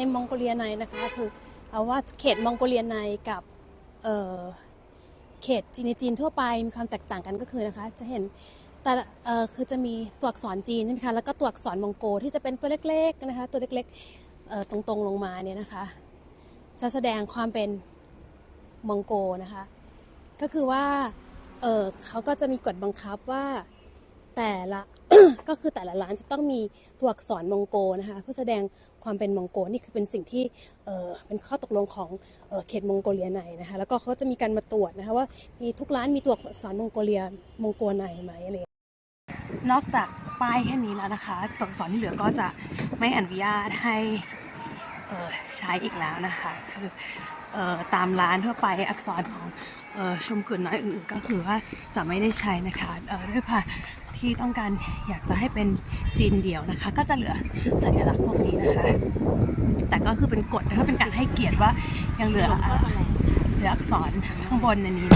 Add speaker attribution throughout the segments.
Speaker 1: ในมองโกเลียในนะคะคือเอาว่าเขตมองโกเลียในกับเเขตจีนจีนทั่วไปมีความแตกต่างกันก็คือนะคะ จะเห็นแต่คือจะมีตัวอักษรจีนใช่ไหมคะแล้วก็ตัวอักษรมองโกที่จะเป็นตัวเล็กๆนะคะตัวเล็กๆตรงๆลงมาเนี่ยนะคะ จะแสดงความเป็นมองโกนะคะ ก็คือว่าเอเขาก็จะมีกฎบังคับว่า แต่ละก็คือแต่ละร้านจะต้องมีตัวอักษรมองโกนะคะเพื่อแสดงความเป็นมองโกนี่คือเป็นสิ่งที่เออเป็นข้อตกลงของเออเขตมองโกเลียในนะคะแล้วก็เขาจะมีการมาตรวจนะคะว่ามีทุกร้านมีตัวอักษรมองโกเลียมองโกในไหมอะไรอย่างเงี้ยนอกจากป้ายแค่นี้แล้วนะคะตัวอักษรที่เหลือก็จะไม่อนุญาตให้เออใช้อีกแล้วนะคะคือเอ่อตามร้านทั่วไปอักษรของเอ่อชมกลุ่นน้อยอื่นๆก็คือว่าจะไม่ได้ใช้นะคะเอ่อด้วยค่ะ ที่ต้องการอยากจะให้เป็นจีนเดี่ยวนะคะ ก็จะเหลือสัญลักษณ์พวกนี้นะคะ แต่ก็คือเป็นกฎนะคะเป็นการให้เกียรติว่ายังเหลือเหลืออักษรข้างบนอันนี้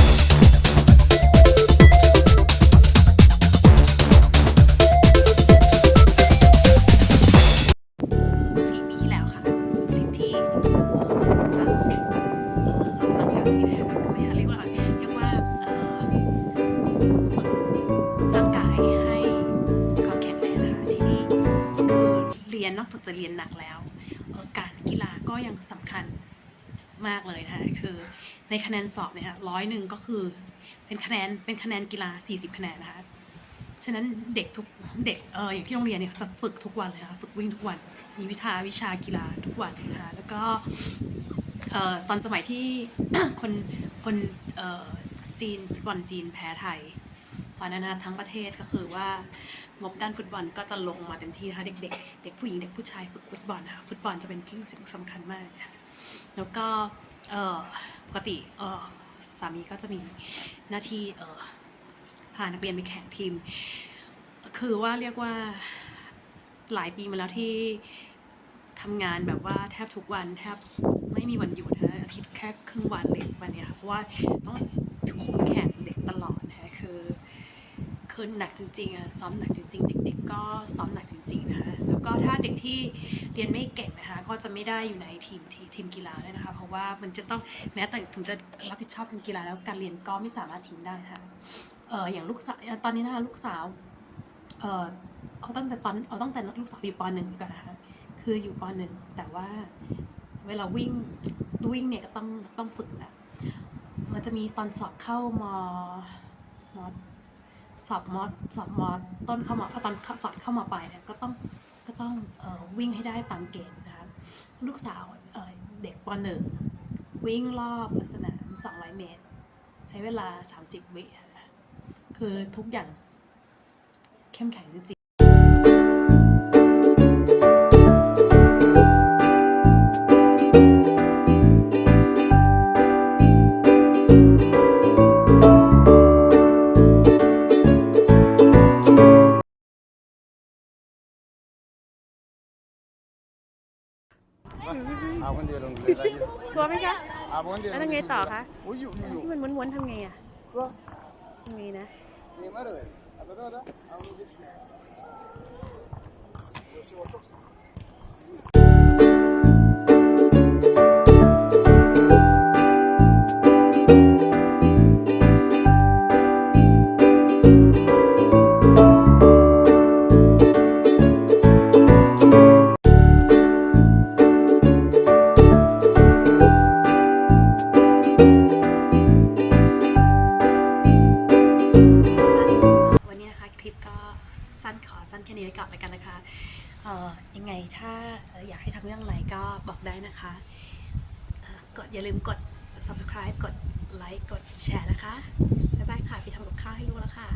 Speaker 1: รียนนอกจากจะเรียนหนักแล้วการกีฬาก็ยังสำคัญมากเลยนะคะคือในคะแนนสอบเนี่ยร้อยหนึ่งก็คือเป็นคะแนนเป็นคะแนนกีฬา 40 คะแนนนะคะฉะนั้นเด็กทุกเด็กเอออย่างที่โรงเรียนเนี่ยจะฝึกทุกวันเลยค่ะฝึกวิ่งทุกวัน มีวิชาวิชากีฬาทุกวันนะคะแล้วก็เออตอนสมัยที่คนคนเออจีนฟุตบอลจีนแพ้ไทย ตอนนั้นนะทั้งประเทศก็คือว่างบด้านฟุตบอลก็จะลงมาเต็มที่นะคะเด็กๆเด็กผู้หญิงเด็กผู้ชายฝึกฟุตบอลนะคะฟุตบอลจะเป็นสิ่งสำคัญมากนะคะแล้วก็ปกติสามีก็จะมีหน้าที่พานักเรียนไปแข่งทีม คือว่าเรียกว่าหลายปีมาแล้วที่ทำงานแบบว่าแทบทุกวันแทบไม่มีวันหยุดนะอาทิตย์แค่ครึ่งวันเลยวันเนี้ยค่ะเพราะว่าต้องคุมแข่งเด็กตลอดนะคือ คือหนักจริงๆอะซ้อมหนักจริง ๆ เด็ก ๆ ก็ซ้อมหนักจริงๆนะคะแล้วก็ถ้าเด็กที่เรียนไม่เก่งนะคะก็จะไม่ได้อยู่ในทีมทีมกีฬาด้วยนะคะ เพราะว่ามันจะต้องแม้แต่ถึงจะรับผิดชอบทีมกีฬาแล้วการเรียนก็ไม่สามารถทิ้งได้นะคะเอออย่างลูกสาวตอนนี้นะคะลูกสาวเออเอาตั้งแต่ตอนเอาตั้งแต่ลูกสาวอยู่ปหนึ่งก่อนนะคะคืออยู่ปหนึ่งแต่ว่าเวลาวิ่งวิ่งเนี่ยก็ต้องต้องฝึกนะมันจะมีตอนสอบเข้ามม สอบมอสอบมอต้นเข้ามาตอนสอบเข้ามาปลายเนี่ยก็ต้องก็ต้องออวิ่งให้ได้ตามเกณฑ์นะคะลูกสาวเเด็กปหนึ่งวิ่งรอบสนาม 200 เมตร ใช้เวลา 30 วิคือทุกอย่างเข้มแข็งจริง กลัวไหมคะ
Speaker 2: Abundi
Speaker 1: แล้วทำไงต่อคะ
Speaker 2: Uyu
Speaker 1: ที่
Speaker 2: uyu
Speaker 1: มันม้วนๆทำไงอะ
Speaker 2: Quoi
Speaker 1: ทำไงนะ นขอสั้นแค่นี้ไว้ก่อนแล้วกันนะคะเอ่อยังไงถ้าอยากให้ทำเรื่องอะไรก็บอกได้นะคะกดอย่าลืมกด subscribe กดไลค์กดแชร์นะคะ บ๊ายบายค่ะไปทำกับข้าวให้ลูกแล้วค่ะ